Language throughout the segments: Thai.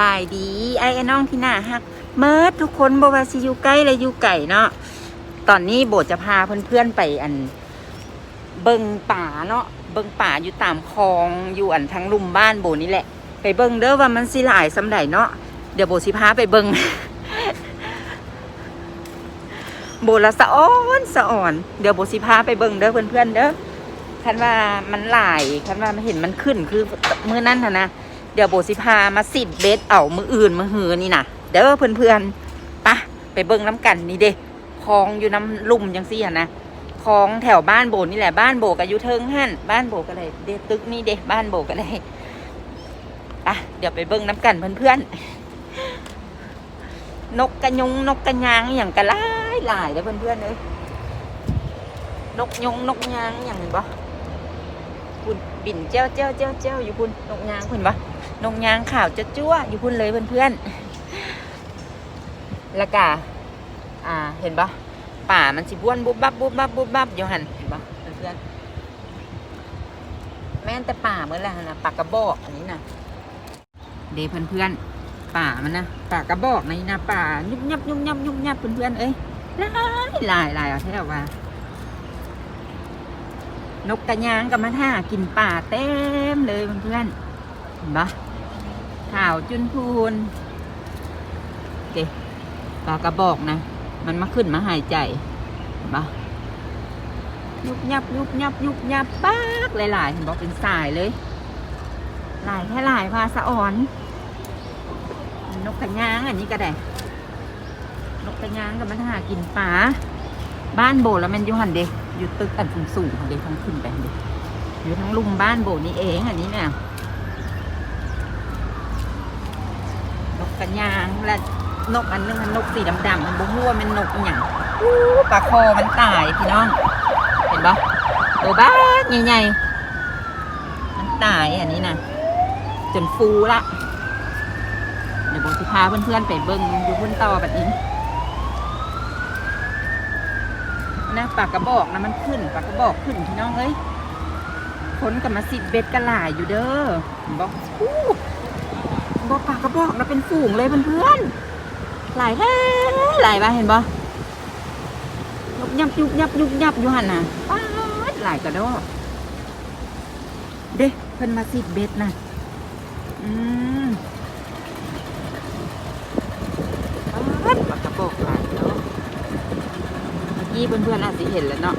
บายดีไอ้ไอ้น้องที่น่าฮักเมิดทุกคนบอกว่าสิอยู่ใกล้และอยู่ไก่เนาะตอนนี้โบจะพาเพื่อนๆไปอัน เบิงป่าเนาะเบิงป่าอยู่ตามคลองอยู่อันทั้งลุมบ้านโบนี่แหละ ไปเบิงเด้อว่ามันสิหลายสำใดเนาะเดี๋ยวโบสิพาไปเบิงโบละสะอ้อนสะอ่อน เดี๋ยวโบสิพาไปเบิงเด้อเพื่อนๆเด้อคันว่ามันหลายคันว่ามันเห็นมันขึ้นคือมือนั่นนะนะ เดี๋ยวโบสิพามาสิดเบสเอามืออื่นมือหือนี่นะเด้อเพื่อนๆปะไปเบิ้งน้ำกันนี่เด้คลองอยู่น้ำลุ่มจังซี่อะนะคลองแถวบ้านโบนี่แหละบ้านโบกับยูเทิงหั่นบ้านโบก็เลยเดตึกนี่เด้บ้านโบก็เลยอะเดี๋ยวไปเบิ้งน้ำกันเพื่อนๆนกกระยงนกกระยางอย่างกระไล่หลายเลยเพื่อนๆเลยนกยงนกยางอย่างเห็นปะคุณบินเจ้าเจ้าเจ้าเจ้าอยู่คุณนกยางคุณปะ นกยางข่าวจะจ้วอยู่คุณเลยเพื่อนๆแล้วก็อ่า เห็นปะป่ามันสิบ้วนบุบบับบุบบับบุบบับอยู่หันเห็นปะเพื่อนๆแม่นแต่ป่าเมื่อไหร่นะปากกระบอกอันนี้นะเดเพื่อนๆป่ามันนะป่ากระบอกในนะป่ายุบยับยุบยับยุบยับเพื่อนๆเอ้ยลายลายลายเอาแท้ว่านกกระยางกับมาท่ากินป่าเต็มเลยเพื่อนๆเห็นปะ ข่าวจุนพูนเด็ป่ากระบอกนะ มันมาขึ้นมาหายใจเห็นปะยุบยับยุบยับยุบยับปากหลายๆเห็นบอกเป็นสายเลยหลายแค่หลายพาสะอ่อน นกกระยางอันนี้ก็ได้ นกกระยางกับมันหากินปลาบ้านโบแล้วมันอยู่หันเด็กอยู่ตึกอันสูงสูงเด็กทั้งขึ้นไปเด็กอยู่ทั้งลุมบ้านโบนี่เองอันนี้เนี่ย กกระยางและนกอันนึงมันนกสีดำๆมันบ่ฮู้ว่ามันนกอหย่างปลาคอมันตายพี่น้อง เห็นปะตัวบ้าใหญ่ๆมันตายอันนี้นะจนฟูละเดี๋ยวโบสิพาเพื่อนๆไปเบิ้งอยู่พุ่นต่อแบบนี้นะปากกระบอกนะมันขึ้นปากกระบอกขึ้นพี่น้องเอ้ยคนกับมาสิดเบ็ดกระหลายอยู่เด้อบอกอู้ บอกปากกระบอกนะเป็นฝูงเลยเพื่อนๆหลายแท้หลายบ้าเห็นบ่ยุบยับยุบยับยุบยับอยู่หันน่ะป๊าดหลายกระดอกเด้เพิ่นมาสิดเบ็ดนะอืมปัดปากกระบอกหลายเนาะเมื่อกี้เพื่อนๆอาจจะเห็นแล้วเนาะ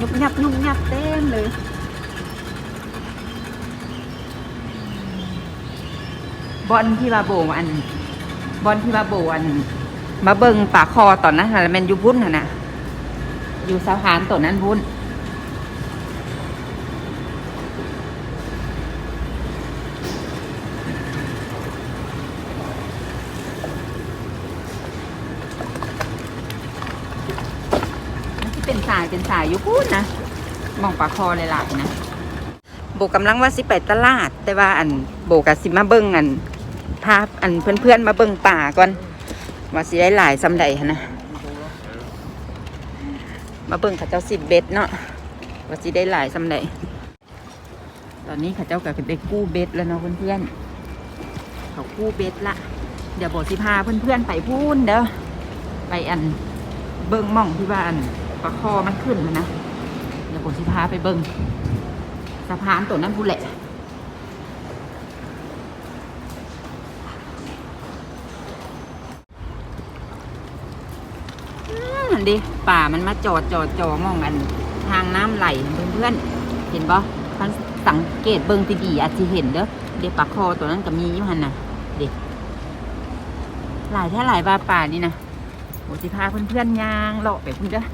ยุบยับยุบยับเต็มเลย บอลที่ว่าโบอันบอลที่ว่าโบอันมาเบิงปากคอตอนนั้นน่แมนยู่บุ้นน่ะนะอยู่สะพานตัวนั้นบุ้นที่เป็นสายเป็นสายอยู่พูดนะมองปลาคอเลยหลายๆนะโบกำลังว่าสิไปตลาด แต่ว่าอันโบกับสิมาเบิ้งอัน พาอันเพื่อนๆมาเบิ้งป่าก่อน ว่าสิได้หลายสำใดนะมาเบิ้งข้าเจ้าสิบเบ็ดเนาะว่าสิได้หลายสำใดตอนนี้ข้าเจ้ากับได้กู้เบ็ดแล้วเนาะเพื่อนๆเขากู้เบ็ดละเดี๋ยวโบสิพาเพื่อนๆไปพูนเด้อไปอันเบิ้งหม่องที่ว่าอันปลาคอมันขึ้นมานะเดี๋ยวผมสิพาไปเบิ้งสะพานตัวนั้นพูแหละ หันดิป่ามันมาจอดจอดจอมองกัน ทางน้ำไหลเพื่อนๆเห็นปะท่านสังเกตเบิ้งดีๆอาจจะเห็นเด้อเด็กปลาคอตัวนั้นก็มีอยู่หันน่ะเด็กหลายแท่หลายบาป่านี่นะโอ้สิพาเพื่อนๆย่างเลาะไปพุ่นเด้อ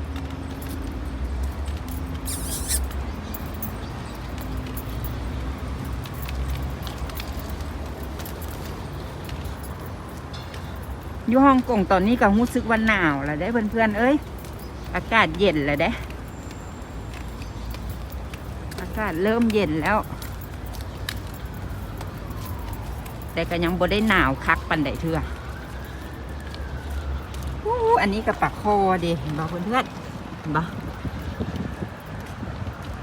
อยู่ฮ่องกงตอนนี้ก็รู้สึกว่าหนาวแล้วได้เพื่อนๆเอ้ย อากาศเย็นแล้วได้ อากาศเริ่มเย็นแล้ว แต่ก็ยังบ่ได้หนาวคักปันใดเถื่ออู้อันนี้กับปลาคอเด็เห็นบ่เพื่อนเพื่อนๆเห็นบ่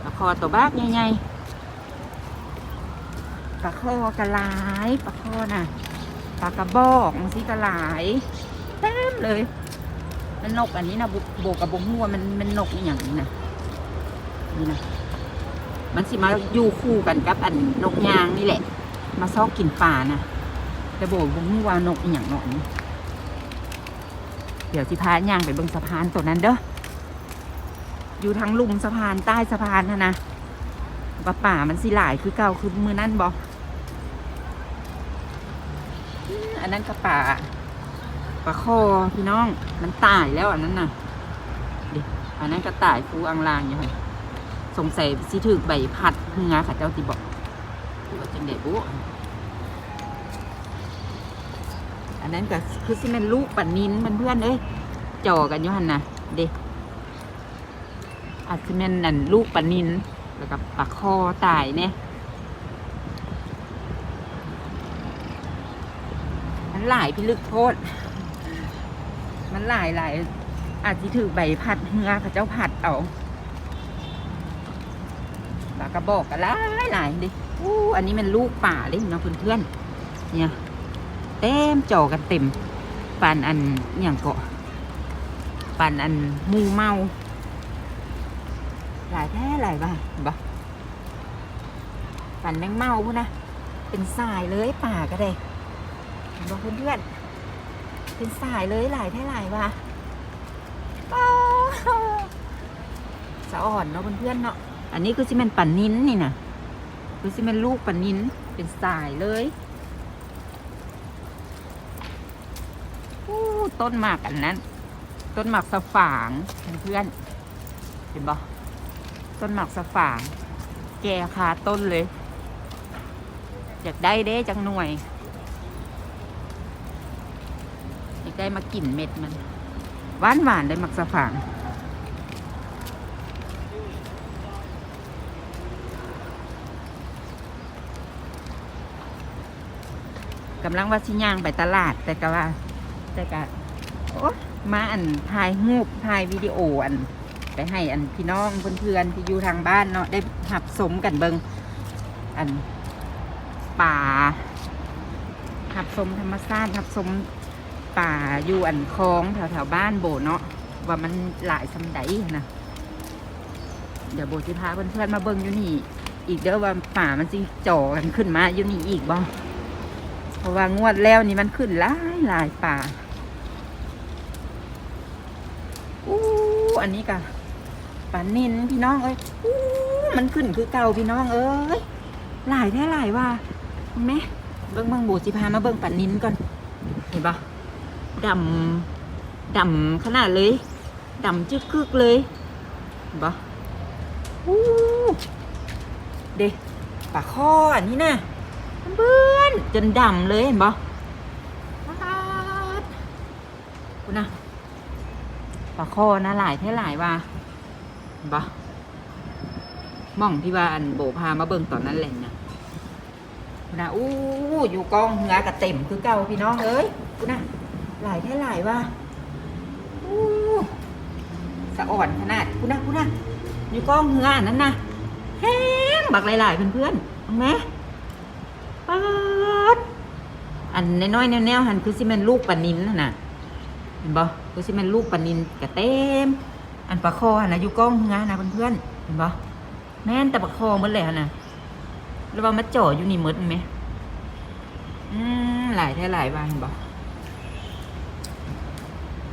ปลาคอตัวบ้ากใหญ่ๆปลาคอกระหลายปลาคอน่ะ ปลากระบอกมันสิกระหลายเต็มเลย มันนกอันนี้นะบุโบกับบงหัวมันมันนกอย่างนี้นะนี่นะมันสิมาอยู่คู่กันกับอันนกยางนี่แหละ มาซอกกินป่านะแต่โบบงหัวนกอย่างนาะนี่เดี๋ยวสิพาย่างไปเบิ่งสะพานตัวนั้นเด้ออยู่ทางลุมสะพานใต้สะพานนะนะว่าป่ามันสิหลายคือเก่าคือมือนั่นบอก อันนั้นก็ป่าป่าคอพี่น้อง มันตายแล้วอันนั้นน่ะดิอันนั้นก็ตายฟูอังลางอยู่ค่ะสงสัยสิถึกใบพัดเหือค่ะเจ้าติบอกว่าจังเด็บุอันนั้นก็คือสิเป็นลูกปันนินมันเพื่อนเอ้ยจ่อกันอยู่หันน่ะเด็กอาจจะเป็นนั่นลูกปันนินแล้วก็ปลาคอตายเนี่ย มันหลายพิลึกโพดมันหลายหลายอาจจะถือใบพัดเหือเขาเจ้าผัดเอาปากระบอกกันหลายหลายดิอู้อันนี้มันลูกป่าเลยเนาะเพื่อนๆเนี่ย เต็มจอกันเต็มปานอันอย่างเกาะปานอันมูเมา หลายแท้หลายบ้าบ่ปันแมงเมาพูนะ เป็นสายเลยป่าก็ได้ บอกเพื่อนๆเป็นสายเลยหลายแท้หลายวะสะอ่อนเนาะเพื่อนๆเนาะอันนี้คือซิเมนปั่นนิ้นนี่นะคือซิเมนลูกปั่นนิ้นเป็นสายเลยอู้ต้นหมากอันนั้น ต้นหมากสะฝางเพื่อนๆเห็นบ่ต้นหมากสะฝาง แก่คาต้นเลย อยากได้เด้จังหน่วย อยาก ได้มากินเม็ดมันหวานหวานๆเลยหมักสะฝางกำลังว่าชิย่างไปตลาด แต่ก็ว่า แต่ก็โอ้มาอันถ่ายรูปถ่ายวิดีโออัน ไปให้อันพี่น้องเพื่อนๆที่อยู่ทางบ้านเนาะได้หับสมกันเบิงอันป่าหับสมธรรมชาติหับสม ป่าอยู่อันคลองแถวๆบ้านโบเนาะว่ามันหลายสำไดนะเดี๋ยวโบสิพาเพื่อนๆมาเบิงอยู่นี่ อีกเด้อว่าป่ามันสิจ่อกันขึ้นมาอยู่นี่อีกบ่เพราะว่างวดแล้วนี่มันขึ้นหลายหลายป่าอู้อันนี้ก็ปลานินพี่น้องเอ้ยอู้มันขึ้นคือเก่าพี่น้องเอ้ยหลายแท้หลายว่าเห็นไหมเบิ้งเบิ้งโบสิพามาเบิ้งปลานินก่อนเห็นปะ ดำดำขนาดเลยดำจึกกึกเลยเห็นปะอู้เด็กปลาข้ออันนี้นะเพื่อนจนดำเลยเห็นปะป๊าดคุณนะปลาข้อนะหลายแท้หลายว่าบ่ม่องที่ว่าอันโบพามาเบิ่งตอนนั้นแหละนะคุณนะอู้อยู่กองเหือกระเต็มคือเก่าพี่น้องเอ้ยคุณนะ หลายแท้หลายว่าสะอ่อนขนาดคุณนะคุณนะอยู่กล้องเหืออันนั้นนะแห้งบักหลายๆเพื่อนๆเอาไหมปัดอันน้อยๆแนวๆหันคือสิแม่นลูกปลานินน่ะนะเห็นบ่คือสิแม่นลูกปลานินกระเต็ม อันปลาคอหันนะอยู่กล้องงานนะเพื่อนๆเห็นปะแม่นแต่ปลาคอหมดเลยนะแล้วว่ามาจ่ออยู่นี่มดไหมอืมหลายแท้หลายว่าเห็นปะ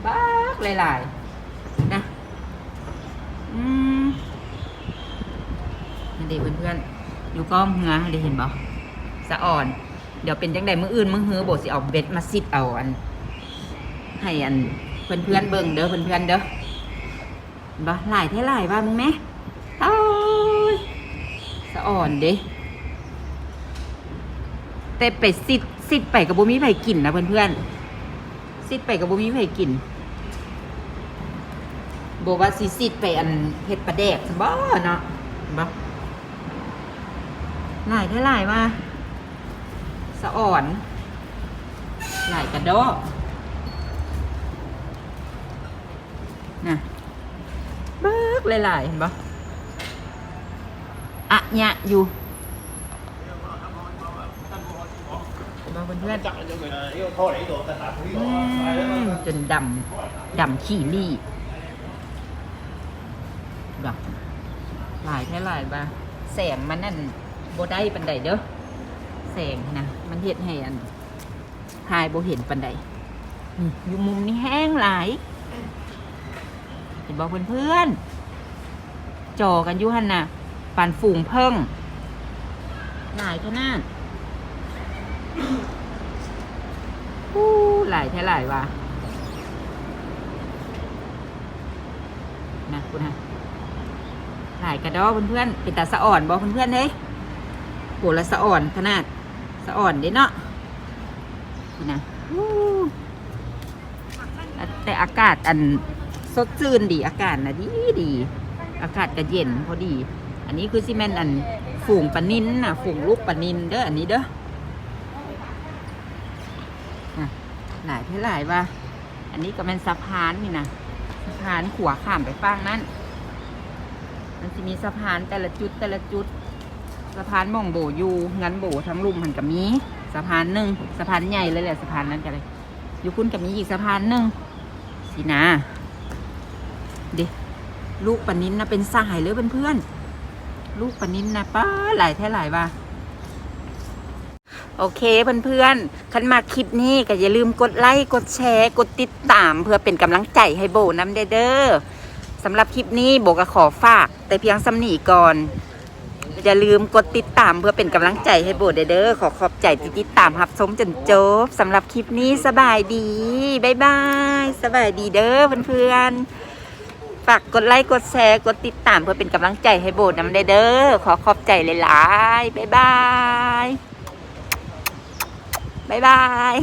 บ้ากหลายๆนะอืมนี่เด็กเพื่อนๆอยู่ก้องงานเด็เห็นปะสะอ่อน เดี๋ยวเป็นจังใดมืออื่นมือเฮือโบสิเอาเบ็ดมาซิดเอาอัน ให้อันเพื่อนๆเบิ่งเด้อเพื่อนๆเด้อบ่หลายเท่าหลายว่ามึงไหมโอ้ยสะอ่อนเด้แต่ไปซิดซิดไปกับบุมีไผ่กินนะเพื่อนๆซิดไปกับบุมีไผ่กิน บอกว่าสิซิดไปอันเฮ็ดปลาแดกซะบ่เนาะบ่หลายเท่าหลายว่าสะอ่อน หลายกระดอกน่ะเบิกหลายๆเห็นปะอะเนี่ย อยู่มาเพื่อน chắc là cho người là yêu thôi đấy đồ tạt tạt ๆ quý อื đồ มจนดำดำขี้รี่ดอกหลาย แค่หลายบาแสงมันนั่นโบได้ปันใดเด้อแสงนะมันเห็ดให้อันทายโบเห็นปันใดอยู่มุมนี้แห้งหลายเห็นบอกเพื่อนๆจอกันยู่หันนะปันฝูงเพิ่ง หลายขนาดอู้หลายแท่หลายว่ะนะคุณฮะ หลายกระดอกเพื่อนๆเป็นตาสะอ่อนบอกเพื่อนๆเฮ้ยโหละสะอ่อนขนาดสะอ่อนเด้เนาะนี่นะแต่อากาศอันสดชื่นดีอากาศนะดีดีอากาศก็เย็นพอดี อันนี้คือซีเมนต์อันฝูงปนินนะฝูงลูกปนินเด้ออันนี้เด้อหลายเท่าหลายว่า อันนี้ก็เป็นสะพานนี่นะสะพานขัวข้ามไปฝั่งนั้น มันจะมีสะพานแต่ละจุดแต่ละจุด สะพานมองโบอยู่งั้นโบทั้งลุ่มหันกับมีสะพานหนึ่งสะพานใหญ่เลยแหละสะพานนั้นกันเลยอยู่คุณกับมีอีกสะพานหนึ่งสินะเด็ลูกปนินนะเป็นสายเลยเพื่อนๆลูกปนินนะป้าหลายแท่หลายว่าโอเคเพื่อนๆ คันมาคลิปนี้ก็อย่าลืมกดไลค์ กดแชร์ กดติดตาม เพื่อเป็นกำลังใจให้โบน้ำเด้อ สำหรับคลิปนี้โบก็ขอฝาก แต่เพียงสำนีก่อน อย่าลืมกดติดตามเพื่อเป็นกำลังใจให้โบเด้อขอขอบใจที่ติดตามรับชมจนจบสำหรับคลิปนี้สบายดีบ๊ายบายสบายดีเด้อเพื่อนๆฝากกดไลค์กดแชร์กดติดตามเพื่อเป็นกำลังใจให้โบน้ำเด้อเด้อขอขอบใจหลายๆบ๊ายบายบ๊ายบาย